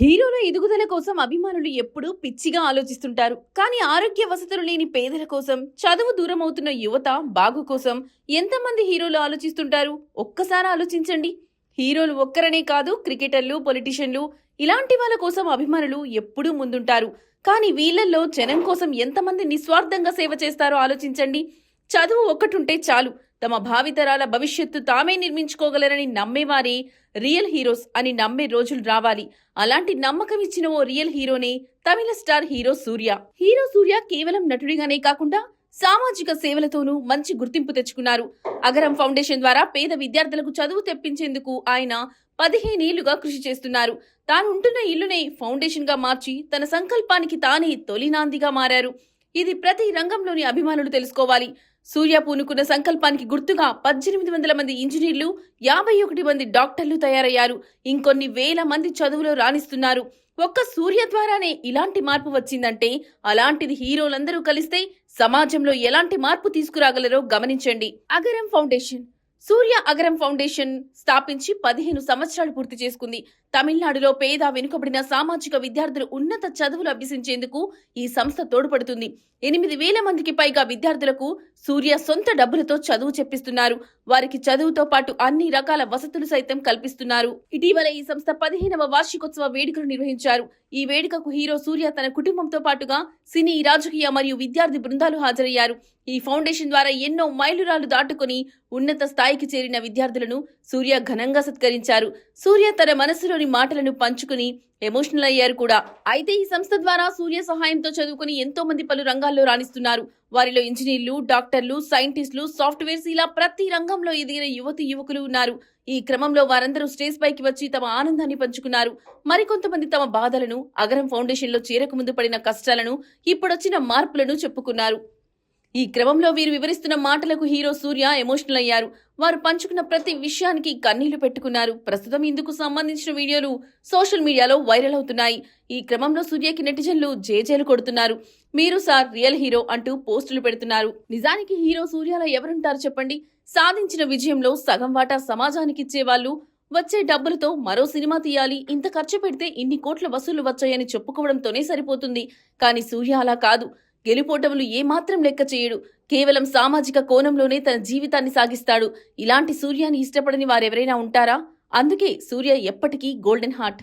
హీరోల ఎదుగుదల కోసం అభిమానులు ఎప్పుడూ పిచ్చిగా ఆలోచిస్తుంటారు. కానీ ఆరోగ్య వసతులు లేని పేదల కోసం చదువు దూరం అవుతున్న యువత బాగు కోసం ఎంతమంది హీరోలు ఆలోచిస్తుంటారు? ఒక్కసారి ఆలోచించండి. హీరోలు ఒక్కరనే కాదు క్రికెటర్లు పొలిటీషియన్లు ఇలాంటి వాళ్ళ కోసం అభిమానులు ఎప్పుడూ ముందుంటారు. కానీ వీళ్ళల్లో జనం కోసం ఎంతమంది నిస్వార్థంగా సేవ చేస్తారో ఆలోచించండి. చదువు ఒక్కటుంటే చాలు. తమ భావితరాల భవిష్యత్తు తామే నిర్మించుకోగలరని నమ్మేవారే రియల్ హీరోస్ అని నమ్మే రోజులు రావాలి. అలాంటి నమ్మకం ఇచ్చిన ఓ రియల్ హీరోనే తమిళ star hero Suriya. Hero Suriya కేవలం నటుడిగానే కాకుండా సామాజిక సేవలతోనూ మంచి గుర్తింపు తెచ్చుకున్నారు. అగరం ఫౌండేషన్ ద్వారా పేద విద్యార్థులకు చదువు తెప్పించేందుకు ఆయన పదిహేనేళ్ళుగా కృషి చేస్తున్నారు. తానుంటున్న ఇల్లునే ఫౌండేషన్గా మార్చి తన సంకల్పానికి తానే తొలినాందిగా మారారు. ఇది ప్రతి రంగంలోని అభిమానులు తెలుసుకోవాలి. సూర్య పూనుకున్న సంకల్పానికి గుర్తుగా పద్దెనిమిది వందల మంది ఇంజనీర్లు యాభై ఒకటి మంది డాక్టర్లు తయారయ్యారు. ఇంకొన్ని వేల మంది చదువులో రాణిస్తున్నారు. ఒక్క సూర్య ద్వారానే ఇలాంటి మార్పు వచ్చిందంటే అలాంటిది హీరోలందరూ కలిస్తే సమాజంలో ఎలాంటి మార్పు తీసుకురాగలరో గమనించండి. అగరం ఫౌండేషన్ సూర్య అగరం ఫౌండేషన్ స్థాపించి పదిహేను సంవత్సరాలు పూర్తి చేసుకుంది. తమిళనాడులో పేద వెనుకబడిన సామాజిక విద్యార్థులు ఉన్నత చదువులు అభ్యసించేందుకు ఈ సంస్థ తోడ్పడుతుంది. ఎనిమిది వేల మందికి పైగా విద్యార్థులకు సూర్య సొంత డబ్బులతో చదువు చెప్పిస్తున్నారు. వారికి చదువుతో పాటు అన్ని రకాల వసతులు సైతం కల్పిస్తున్నారు. ఇటీవల ఈ సంస్థ పదిహేనవ వార్షికోత్సవ వేడుకలు నిర్వహించారు. ఈ వేడుకకు హీరో సూర్య తన కుటుంబంతో పాటుగా సినీ రాజకీయ మరియు విద్యార్థి బృందాలు హాజరయ్యారు. ఈ ఫౌండేషన్ ద్వారా ఎన్నో మైలురాళ్ళు దాటుకుని ఉన్నత స్థాయి స్థాయికి చేరిన విద్యార్థులను సూర్య ఘనంగా సత్కరించారు. సూర్య తన మనసులోని మాటలను పంచుకుని ఎమోషనల్ అయ్యారు కూడా. అయితే ఈ సంస్థ ద్వారా సూర్య సహాయంతో చదువుకుని ఎంతో మంది పలు రంగాల్లో రాణిస్తున్నారు. వారిలో ఇంజనీర్లు డాక్టర్లు సైంటిస్టులు సాఫ్ట్వేర్స్ ఇలా ప్రతి రంగంలో ఎదిగిన యువతి యువకులు ఉన్నారు. ఈ క్రమంలో వారందరూ స్టేజ్ పైకి వచ్చి తమ ఆనందాన్ని పంచుకున్నారు. మరికొంతమంది తమ బాధలను అగరం ఫౌండేషన్లో చేరకముందు పడిన కష్టాలను ఇప్పుడొచ్చిన మార్పులను చెప్పుకున్నారు. ఈ క్రమంలో వీరు వివరిస్తున్న మాటలకు హీరో సూర్య ఎమోషనల్ అయ్యారు. వారు పంచుకున్న ప్రతి విషయానికి కన్నీళ్ళు పెట్టుకున్నారు. ప్రస్తుతం ఇందుకు సంబంధించిన వీడియోలు సోషల్ మీడియాలో వైరల్ అవుతున్నాయి. ఈ క్రమంలో సూర్యకి నెటిజన్లు జేజేలు కొడుతున్నారు. మీరు సార్ రియల్ హీరో అంటూ పోస్టులు పెడుతున్నారు. నిజానికి హీరో సూర్యలో ఎవరుంటారు చెప్పండి? సాధించిన విజయంలో సగం వాటా సమాజానికి ఇచ్చే వాళ్ళు వచ్చే డబ్బులతో మరో సినిమా తీయాలి. ఇంత ఖర్చు పెడితే ఇన్ని కోట్ల వసూలు వచ్చాయని చెప్పుకోవడంతోనే సరిపోతుంది. కానీ సూర్య అలా కాదు. గెలుపోటములు ఏమాత్రం లెక్క చేయడు. కేవలం సామాజిక కోణంలోనే తన జీవితాన్ని సాగిస్తాడు. ఇలాంటి సూర్యాన్ని ఇష్టపడని వారెవరైనా ఉంటారా? అందుకే సూర్య ఎప్పటికీ గోల్డెన్ హార్ట్.